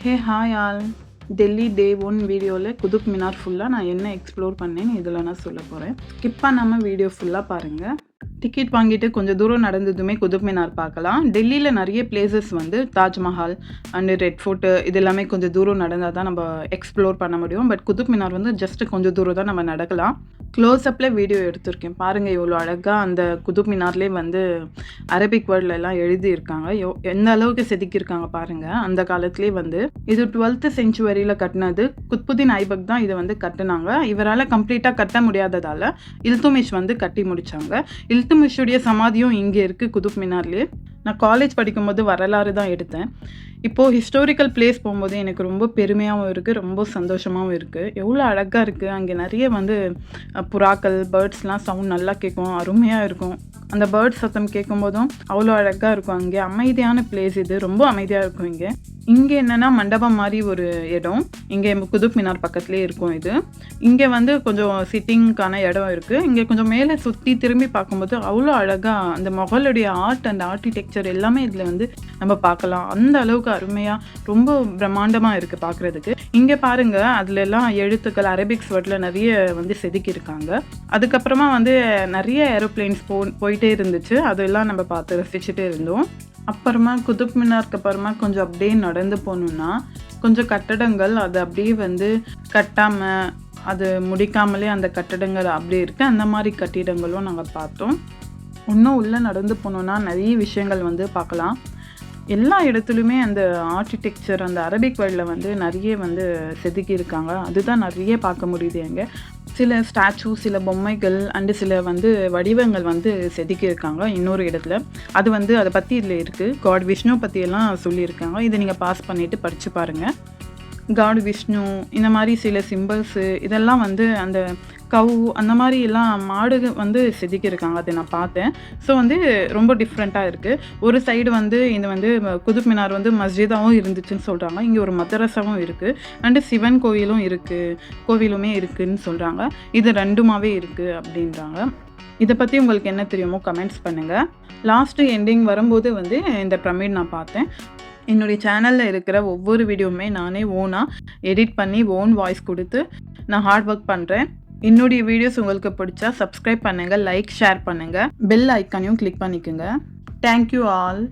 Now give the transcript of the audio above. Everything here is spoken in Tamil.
Hey hi all. Delhi day one வீடியோவில் குதுப் மினார் ஃபுல்லாக நான் என்ன எக்ஸ்ப்ளோர் பண்ணேன்னு இதில் நான் சொல்ல போகிறேன் ஸ்கிப் பண்ணாமல் வீடியோ ஃபுல்லாக பாருங்கள் டிக்கெட் வாங்கிட்டு கொஞ்சம் தூரம் நடந்ததுமே குதுப் மினார் பார்க்கலாம். டெல்லியில் நிறைய பிளேசஸ் வந்து தாஜ்மஹால் அண்டு ரெட் ஃபோர்ட்டு இது எல்லாமே கொஞ்சம் தூரம் நடந்தால் தான் நம்ம எக்ஸ்ப்ளோர் பண்ண முடியும். பட் குதுப் மினார் வந்து ஜஸ்ட் கொஞ்சம் தூரம் தான் நம்ம நடக்கலாம். க்ளோஸ்அப்பில் வீடியோ எடுத்திருக்கேன். பாருங்கள் இவ்வளோ அழகாக அந்த குதுப் மினார்லேயே வந்து அரபிக் வேர்டில் எல்லாம் எழுதியிருக்காங்க. எவ் எந்த அளவுக்கு செதுக்கியிருக்காங்க பாருங்கள் அந்த காலத்துலேயே வந்து இது டுவெல்த்து செஞ்சுவரியில் கட்டினது குத்புதீன் ஐபக் தான் இதை வந்து கட்டினாங்க. இவரால் கம்ப்ளீட்டாக கட்ட முடியாததால் இல்துமிஷ் வந்து கட்டி முடித்தாங்க இல்துமிஷுடைய சமாதியும் இங்கே இருக்குது குதுப் மினார்லேயே நான் காலேஜ் படிக்கும்போது வரலாறு தான் எடுத்தேன். இப்போது ஹிஸ்டாரிக்கல் பிளேஸ் போகும்போது எனக்கு ரொம்ப பெருமையாகவும் இருக்குது ரொம்ப சந்தோஷமாகவும் இருக்குது எவ்வளோ அழகாக இருக்குது அங்கே நிறைய வந்து புறாக்கள் பேர்ட்ஸ்லாம் சவுண்ட் நல்லா கேட்கும். அருமையாக இருக்கும். அந்த பேர்ட்ஸ் சத்தம் கேட்கும்போதும் அவ்வளோ அழகாக இருக்கும் அங்கே. அமைதியான பிளேஸ் இது. ரொம்ப அமைதியாக இருக்கும் இங்கே. இங்கே என்னென்னா மண்டபம் மாதிரி ஒரு இடம். இங்கே குதுப் மினார் பக்கத்துலேயே இருக்கும் இது. இங்கே வந்து கொஞ்சம் சிட்டிங்க்கான இடம் இருக்குது இங்கே கொஞ்சம் மேலே சுற்றி திரும்பி பார்க்கும்போது அவ்வளோ அழகாக அந்த மொகலுடைய ஆர்ட் அண்ட் ஆர்கிடெக்சர் எல்லாமே இதில் வந்து நம்ம பார்க்கலாம். அந்த அளவுக்கு அருமையாக ரொம்ப பிரம்மாண்டமாக இருக்குது பார்க்குறதுக்கு. இங்கே பாருங்கள் அதில் எல்லாம் எழுத்துக்கள் அரபிக்ஸ் வேர்டில் நிறைய வந்து செதுக்கியிருக்காங்க. அதுக்கப்புறமா வந்து நிறைய ஏரோப்ளேன்ஸ் போ போயிட்டே இருந்துச்சு. அதெல்லாம் நம்ம பார்த்து ரசிச்சுட்டே இருந்தோம். அப்புறமா குதுப் மினாருக்கு அப்புறமா கொஞ்சம் அப்படியே நடந்து போகணுன்னா கொஞ்சம் கட்டடங்கள் அது அப்படியே வந்து கட்டாமல் அது முடிக்காமலே அந்த கட்டடங்கள் அப்படியே இருக்குது அந்த மாதிரி கட்டிடங்களும் நாங்கள் பார்த்தோம். இன்னும் உள்ளே நடந்து போனோன்னா நிறைய விஷயங்கள் வந்து பார்க்கலாம். எல்லா இடத்துலையுமே அந்த ஆர்கிடெக்சர் அந்த அரபிக் வேர்ல்டில் வந்து நிறைய வந்து செதுக்கி இருக்காங்க அதுதான் நிறைய பார்க்க முடியுது அங்கே சில ஸ்டாச்சு சில பொம்மைகள் அண்டு சில வந்து வடிவங்கள் வந்து செதுக்கி இருக்காங்க இன்னொரு இடத்துல. அது வந்து அதை பற்றி இதில் இருக்குது காட் விஷ்ணு பற்றியெல்லாம் சொல்லியிருக்காங்க. இதை நீங்கள் பாஸ் பண்ணிவிட்டு படித்து பாருங்கள் காட் விஷ்ணு இந்த மாதிரி சில சிம்பிள்ஸு இதெல்லாம் வந்து அந்த கவு அந்த மாதிரி எல்லாம் மாடு வந்து செதுக்கியிருக்காங்க. அதை நான் பார்த்தேன். ஸோ வந்து ரொம்ப டிஃப்ரெண்ட்டாக இருக்குது ஒரு சைடு வந்து இது வந்து குதுப் மினார் வந்து மஸ்ஜிதாவும் இருந்துச்சுன்னு சொல்கிறாங்க இங்கே ஒரு மதரசாவும் இருக்குது அண்டு சிவன் கோயிலும் இருக்குது கோவிலுமே இருக்குதுன்னு சொல்கிறாங்க இது ரெண்டுமாவே இருக்குது அப்படின்றாங்க. இதை பற்றி உங்களுக்கு என்ன தெரியுமோ கமெண்ட்ஸ் பண்ணுங்கள் லாஸ்ட்டு எண்டிங் வரும்போது வந்து இந்த பிரமிட் நான் பார்த்தேன். என்னுடைய சேனலில் இருக்கிற ஒவ்வொரு வீடியோவுமே நானே ஓனாக எடிட் பண்ணி ஓன் வாய்ஸ் கொடுத்து நான் ஹார்ட் ஒர்க் பண்ணுறேன் என்னுடைய வீடியோஸ் உங்களுக்கு பிடிச்சா சப்ஸ்கிரைப் பண்ணுங்கள் லைக் ஷேர் பண்ணுங்கள் பெல் ஐக்கானையும் கிளிக் பண்ணிக்கோங்க. Thank you all